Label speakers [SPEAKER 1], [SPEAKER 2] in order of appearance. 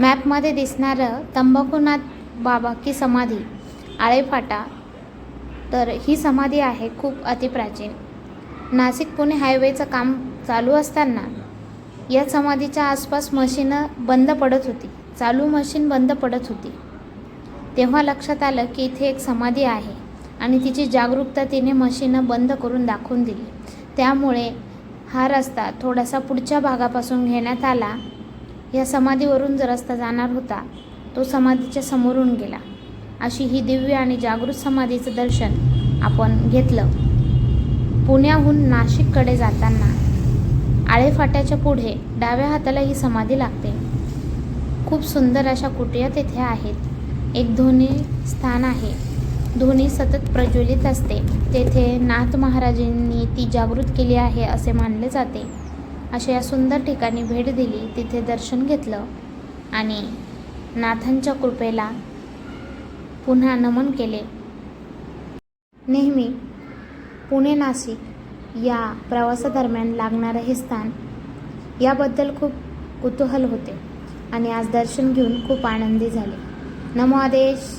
[SPEAKER 1] मॅपमध्ये दिसणारं तंबाखूनाथ बाबा की समाधी आळेफाटा तर ही समाधी आहे खूप अतिप्राचीन नाशिक पुणे हायवेचं काम चालू असताना या समाधीच्या आसपास मशीनं बंद पडत होती. चालू मशीन बंद पडत होती. तेव्हा लक्षात आलं की इथे एक समाधी आहे आणि तिची जागरूकता तिने मशीनं बंद करून दाखवून दिली. त्यामुळे हा रस्ता थोडासा पुढच्या भागापासून घेण्यात आला या समाधीवरून जो रस्ता जाणार होता तो समाधीच्या समोरून गेला. अशी ही दिव्य आणि जागृत समाधीचं दर्शन आपण घेतलं. पुण्याहून नाशिककडे जाताना आळेफाट्याच्या पुढे डाव्या हाताला ही समाधी लागते. खूप सुंदर अशा कुटिया तेथे आहेत. एक धोनी स्थान आहे. धोनी सतत प्रज्वलित असते. तेथे नाथ महाराजांनी ती जागृत केली आहे असे मानले जाते. अशा या सुंदर ठिकाणी भेट दिली तिथे दर्शन घेतलं आणि नाथांच्या कृपेला पुन्हा नमन केले. नेहमी पुणे नाशिक या प्रवासादरम्यान लागणारं हे स्थान याबद्दल खूप कुतूहल होते आणि आज दर्शन घेऊन खूप आनंदी झाले. नमो आदेश.